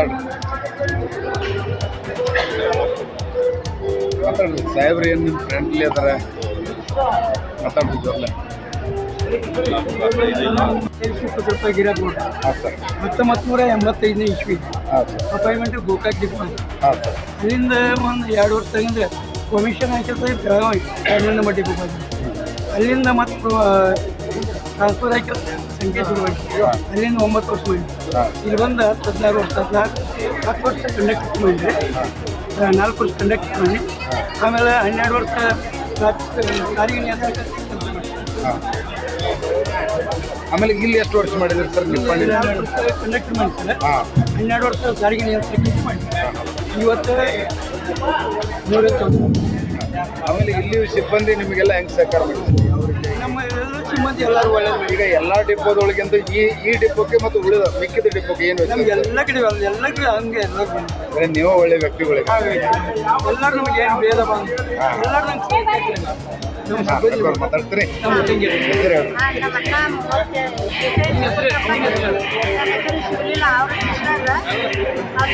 ಮಾತಾಡ್ರಿ. ಮಾತಾಡ್ರಿ. ಸಾಹೇಬ್ರು, ಏನು ನಿಮ್ಮ ಫ್ರೆಂಡ್ಲಿ ಅದಾರ? ಮಾತಾಡ್ರಿ ಜೋರ್ಲೆ. ಹತ್ತೊಂಬತ್ತು ನೂರ ಎಂಬತ್ತೈದನೇ ಇಸ್ವಿ ಅಪಾಯಿಂಟ್ಮೆಂಟ್ ಗೋಕಾಕ್ ಸರ್. ಅಲ್ಲಿಂದ ಒಂದು ಎರಡು ವರ್ಷ ಕಮಿಷನ್ ಹಾಕಿದ್ರೆ ಬೆಳಗಾವಿ ಮಟ್ಟಿಗೆ ಅಲ್ಲಿಂದ ಮತ್ತೆ ಟ್ರಾನ್ಸ್ಫರ್ ಶುರುವಾಯಿತು ಅಲ್ಲಿಂದ ಒಂಬತ್ತು ವರ್ಷ ಮಾಡಿದ್ವಿ ಇಲ್ಲಿ ಬಂದು ಹತ್ತು ಹದಿನಾರು ವರ್ಷ ಹದಿನಾಲ್ಕು ಹತ್ತು ವರ್ಷ ಕಂಡಕ್ಟ್ ಮಾಡಿದ್ರೆ ನಾಲ್ಕು ವರ್ಷ ಕಂಡಕ್ಟ್ ಮಾಡಿ ಆಮೇಲೆ ಹನ್ನೆರಡು ವರ್ಷ ಸಾರಿಗೆ ಆಮೇಲೆ ಇಲ್ಲಿ ಎಷ್ಟು ವರ್ಷ ಮಾಡಿದ್ರಿ ಸರ್ ಕಂಡಕ್ಟರ್ ಮಾಡಿ ಸರ್ ಹಾಂ. ಹನ್ನೆರಡು ವರ್ಷ ಸಾರಿಗೆ ನಿಯಂತ್ರಕ ಮಾಡಿ ಇವತ್ತು ನೂರೈವತ್ತು ಆಮೇಲೆ ಇಲ್ಲಿ ಸಿಬ್ಬಂದಿ ನಿಮಗೆಲ್ಲ ಹೆಂಗೆ ಸಹಕಾರ ಮಾಡಿದ್ರು ನಮ್ಮ ಎಲ್ಲ ಸಿಬ್ಬಂದಿ ಎಲ್ಲರೂ ಒಳ್ಳೆಯದು ಈಗ ಎಲ್ಲ ಡಿಪ್ಪೋದೊಳಗಿಂತ ಈ ಈ ಡಿಪ್ಪೋಕ್ಕೆ ಮತ್ತು ಉಳಿದ ಮಿಕ್ಕಿದ ಡಿಪ್ಪೋಕ್ಕೆ ಏನು ನಮ್ಗೆ? ಎಲ್ಲ ಕಡೆ ಎಲ್ಲ ಕಡೆ ಹಂಗೆ ಎಲ್ಲ ನೀವು ಒಳ್ಳೆ ವ್ಯಕ್ತಿಗಳು. ಎಲ್ಲರೂ ನಮಗೆ ಏನು ಭೇದ ಬಂದು ಎಲ್ಲರೂ ನಂಗೆ ಸ್ನೇಹಿತರೆ. ನಮ್ಮ ಹಾಂ ಸಿಬ್ಬಂದಿ ಸರ್ ಮಾತಾಡ್ತೀರಿ. ನಮ್ಮ ಹೆಸರು ಅವ್ರ.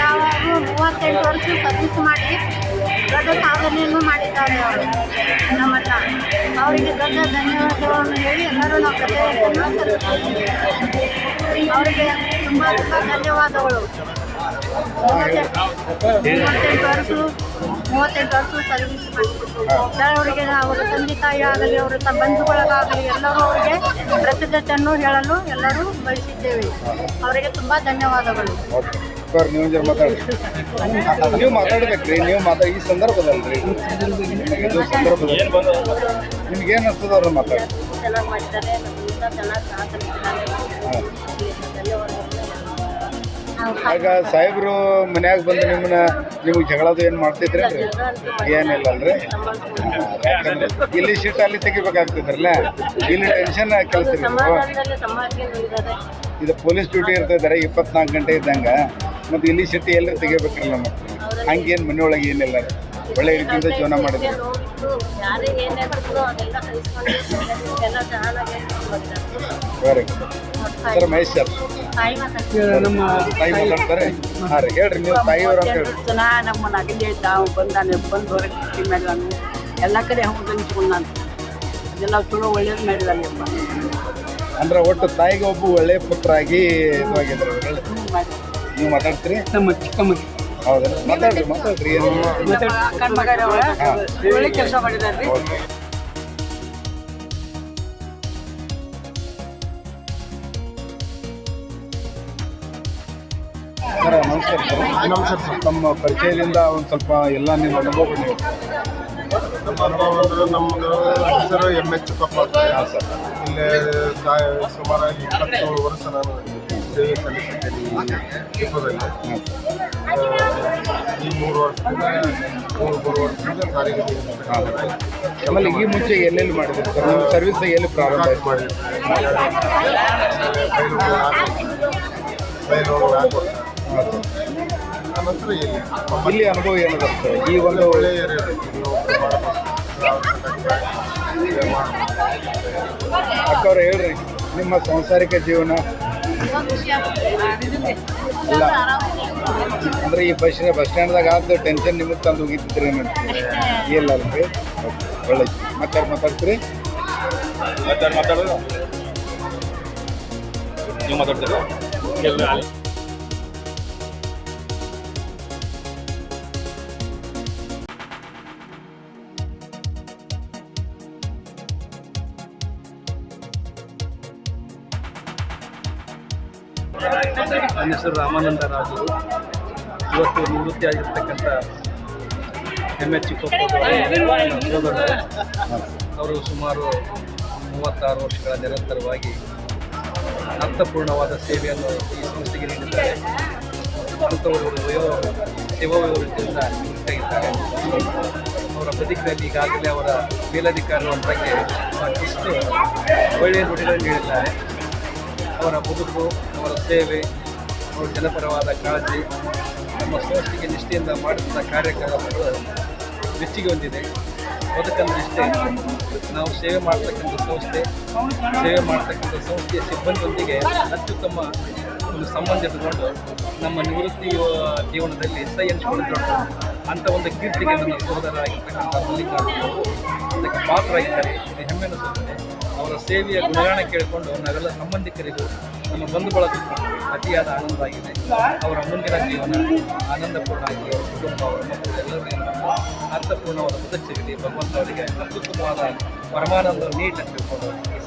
ನಾವು ಮೂವತ್ತೆಂಟು ವರ್ಷ ಸರ್ವಿಸ್ ಮಾಡಿ ದೊಡ್ಡ ಸಾಧನೆಯನ್ನು ಮಾಡಿದ್ದಾರೆ ಅವರು. ನಮ್ಮನ್ನ ಅವರಿಗೆ ದೊಡ್ಡ ಧನ್ಯವಾದಗಳನ್ನು ಹೇಳಿ ಎಲ್ಲರೂ ನಾವು ಕಥೆಯನ್ನು ಅವರಿಗೆ ತುಂಬ ತುಂಬ ಧನ್ಯವಾದಗಳು. ಮೂವತ್ತೆಂಟು ವರ್ಷ ಮೂವತ್ತೆಂಟು ವರ್ಷ ಸರ್ವಿಸ್ ಅವರಿಗೆ ಅವರ ತಂದೆ ತಾಯಿ ಆಗಲಿ, ಅವರ ಬಂಧುಗಳಿಗಾಗಲಿ ಎಲ್ಲರೂ ಅವರಿಗೆ ಕೃತಜ್ಞತೆಯನ್ನು ಹೇಳಲು ಎಲ್ಲರೂ ಬಯಸಿದ್ದೇವೆ. ಅವರಿಗೆ ತುಂಬ ಧನ್ಯವಾದಗಳು. ಸರ್ ನೀವು ಜರ ಮಾತಾಡಿ ನೀವು ಮಾತಾಡ್ಬೇಕ್ರಿ ನೀವು ಮಾತಾ ಈ ಸಂದರ್ಭದಲ್ಲಿ ಇದು ಸಂದರ್ಭದಲ್ಲಿ. ನಿಮ್ಗೆ ಏನು ಅನ್ಸ್ತದ ಅವ್ರನ್ನ ಮಾತಾಡಿ ಈಗ ಆಗ ಸಾಹೇಬ್ರು ಮನ್ಯಾಗ ಬಂದು ನಿಮ್ಮನ್ನ ನಿಮ್ಗೆ ಜಗಳದು ಏನು ಮಾಡ್ತಿದ್ರಿ ಏನಿಲ್ಲ ಅಲ್ರಿ ಇಲ್ಲಿ ಸೀಟ್ ಅಲ್ಲಿ ತೆಗಿಬೇಕಾಗ್ತದ್ರಲ್ಲ ಇಲ್ಲಿ ಟೆನ್ಷನ್ ಕೆಲಸ ಇದು ಪೊಲೀಸ್ ಡ್ಯೂಟಿ ಇರ್ತಿದ್ದಾರೆ ಇಪ್ಪತ್ನಾಲ್ಕು ಗಂಟೆ ಇದ್ದಂಗ. ಮತ್ತು ಇಲ್ಲಿ ಸಿಟಿ ಎಲ್ಲ ತೆಗಿಬೇಕ್ರಿ ನಮ್ಮ ಹಂಗೇನು ಮನೆಯೊಳಗೆ ಏನಿಲ್ಲ. ಒಳ್ಳೆ ರೀತಿಯಿಂದ ಜೀವನ ಮಾಡಿದ್ರು. Very sir Mahesh sir. ನಮ್ಮ ತಾಯಿ ಮಾತಾಡ್ತಾರೆ? ಹಾಂ ರೀ ಹೇಳ್ರಿ ನೀವು ತಾಯಿಯವ್ರು ಅಂತ ಹೇಳಿ ಜನ ನಮ್ಮ ನಗಲಿ ತಾವು ಬಂದಾನೆ ಬಂದು ಹೊರಗೆ ಮಾಡಿದಾನು ಎಲ್ಲ ಕಡೆ ಹೋಗಿ ಅನ್ಸ್ಕೊಂಡು ನಾನು. ಅದೆಲ್ಲ ಚಲೋ ಒಳ್ಳೇದು ಮಾಡಿದಾನೆ ಅಂದ್ರೆ ಒಟ್ಟು ತಾಯಿಗೆ ಒಬ್ಬ ಒಳ್ಳೆ ಪುತ್ರ ಆಗಿ ಇದಾಗಿದ್ರು ಹೇಳಿ ನೀವು ಮಾತಾಡ್ತೀರಿ? ನಮ್ಮ ಚಿಕ್ಕಮ್ಮ. ಹೌದಾ? ಮಾತಾಡ್ರಿ ಮಾತಾಡ್ರಿ. ಏನು ಒಳ್ಳೆ ಕೆಲಸ ಮಾಡಿದ್ರಿ ಓಕೆ. ಸರ್ ನಮಸ್ಕಾರ ಸರ್. ನಮಸ್ಕಾರ ಸರ್. ತಮ್ಮ ಪರಿಚಯದಿಂದ ಒಂದು ಸ್ವಲ್ಪ ಎಲ್ಲ ನಿಮ್ಮ ಅನುಭವ ನೀವು ನಮ್ಮ ಅನುಭವ ಅಂದ್ರೆ ನಮ್ಮದು ಹೆಸರು ಎಂ ಎಚ್ ಕಪ್ಪ ಇಲ್ಲೇ ಸುಮಾರಾಗಿ ಇಪ್ಪತ್ತೇಳು ವರ್ಷ ನಾನು ಸೇವೆ ಸಲ್ಲಿಸಿದ್ದೇನೆ ಈ ಡಿಪೋದಲ್ಲಿ ಹಾಂ ಸರ್ ಆ, ಈ ಮೂರು ವರ್ಷದಿಂದ ಮೂರು ಮೂರು ವರ್ಷದಿಂದ ಸಾರಿಗೆ ಆಮೇಲೆ ಈ ಮುಂಚೆ ಎಲ್ಲೆಲ್ಲಿ ಮಾಡಿದ್ರು ಸರ್? ನಿಮ್ಮ ಸರ್ವಿಸ್ ಎಲ್ಲಿ ಪ್ರಾರಂಭ ಆಯ್ತು? ಮಾಡಿ ಆನಂತರ ಇಲ್ಲಿ ಇಲ್ಲಿ ಅನುಭವ ಏನಿದೆ ಸರ್? ಈ ಒಂದು ಒಳ್ಳೆಯ ಅಕ್ಕವ್ರು ಹೇಳ್ರಿ ನಿಮ್ಮ ಸಾಂಸಾರಿಕ ಜೀವನ ಅಲ್ಲ ಅಂದ್ರೆ ಈ ಬಸ್ ಬಸ್ ಸ್ಟ್ಯಾಂಡ್ದಾಗ ಆದ ಟೆನ್ಷನ್ ನಿಮಗೆ ತಂದು ಹೋಗಿದ್ರಿ ಇಲ್ಲ ಅಲ್ರಿ? ಒಳ್ಳೆ ಮತ್ತೆ ಮಾತಾಡ್ತೀರಿ? ಮಾತಾಡೋದು ನೀವು ಮಾತಾಡ್ತೀರಾ? ನನ್ನ ಹೆಸರು ರಾಮಾನಂದ ರಾಜು ಇವತ್ತು ನಿವೃತ್ತಿ ಆಗಿರ್ತಕ್ಕಂಥ ಎಂ ಎಚ್ ಅವರು ಸುಮಾರು ಮೂವತ್ತಾರು ವರ್ಷಗಳ ನಿರಂತರವಾಗಿ ಅರ್ಥಪೂರ್ಣವಾದ ಸೇವೆಯನ್ನು ಈ ಸಂಸ್ಥೆಗೆ ನೀಡಿದ್ದಾರೆ. ಅಂಥವರು ವಯೋ ಸೇವಾ ವಯೋವೃತ್ತಿಯಿಂದ ಅವರ ಬದುಕಿನಲ್ಲಿ ಈಗಾಗಲೇ ಅವರ ಮೇಲಧಿಕಾರಿಗಳ ಬಗ್ಗೆ ಸಾಕಷ್ಟು ಒಳ್ಳೆಯ ನುಡಿಗಳನ್ನು ನೀಡಿದ್ದಾರೆ ಅವರ ಬದುಕು ಅವರ ಸೇವೆ, ಅವರ ಜನಪರವಾದ ಕಾಳಜಿ, ನಮ್ಮ ಸಂಸ್ಥೆಗೆ ನಿಷ್ಠೆಯಿಂದ ಮಾಡಿದಂಥ ಕಾರ್ಯಕ್ರಮಗಳು ಮೆಚ್ಚುಗೆ ಹೊಂದಿದೆ. ಬದುಕನ್ನು ನಿಷ್ಠೆ. ನಾವು ಸೇವೆ ಮಾಡ್ತಕ್ಕಂಥ ಸಂಸ್ಥೆ, ಸೇವೆ ಮಾಡ್ತಕ್ಕಂಥ ಸಂಸ್ಥೆಯ ಸಿಬ್ಬಂದಿಯೊಂದಿಗೆ ಅತ್ಯುತ್ತಮ ಒಂದು ಸಂಬಂಧ ಇಟ್ಟುಕೊಂಡು ನಮ್ಮ ನಿವೃತ್ತಿ ಜೀವನದಲ್ಲಿ ಸೈ ಹಂಚಿಕೊಂಡು ಅಂಥ ಒಂದು ಕೀರ್ತಿಗೆ ನನ್ನ ಸಹೋದರ ಆಗಿರ್ತಕ್ಕಂಥ ಮಲ್ಲಿಕಾರ್ಜುನ ಅದಕ್ಕೆ ಪಾತ್ರ ಆಗಿದ್ದಾರೆ ಹೆಮ್ಮೆ ಅನಿಸುತ್ತದೆ ಸೇವೆಯ ಗುಣಗಾನ ಕೇಳಿಕೊಂಡು ನಾವೆಲ್ಲ ಸಂಬಂಧಿಕರಿಗೂ ನಮ್ಮ ಬಂಧು ಬಳಗಕ್ಕೂ ಅತಿಯಾದ ಆನಂದ ಆಗಿದೆ ಅವರ ಮುಂದಿನ ಜೀವನ ಆನಂದಪೂರ್ಣ ಆಗಿ ಅವರ ಕುಟುಂಬ, ಅವರ ಮಕ್ಕಳು ಎಲ್ಲರಿಗೂ ಅರ್ಥಪೂರ್ಣವಾದ ಸದಸ್ಯರಿಗೆ, ಭಗವಂತ ಅವರಿಗೆ ಅತ್ಯುತ್ತಮವಾದ ಪರಮಾನಂದ ನೀಡಲು ತಿಳ್ಕೊಂಡು ಈ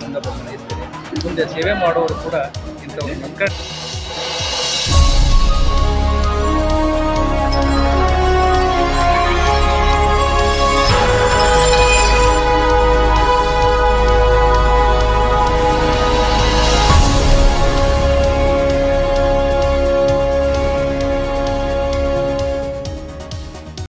ಬಯಸ್ತೇನೆ ಮುಂದೆ ಸೇವೆ ಮಾಡುವವರು ಕೂಡ ಇಂಥ ಒಂದು ಸಂಕಷ್ಟ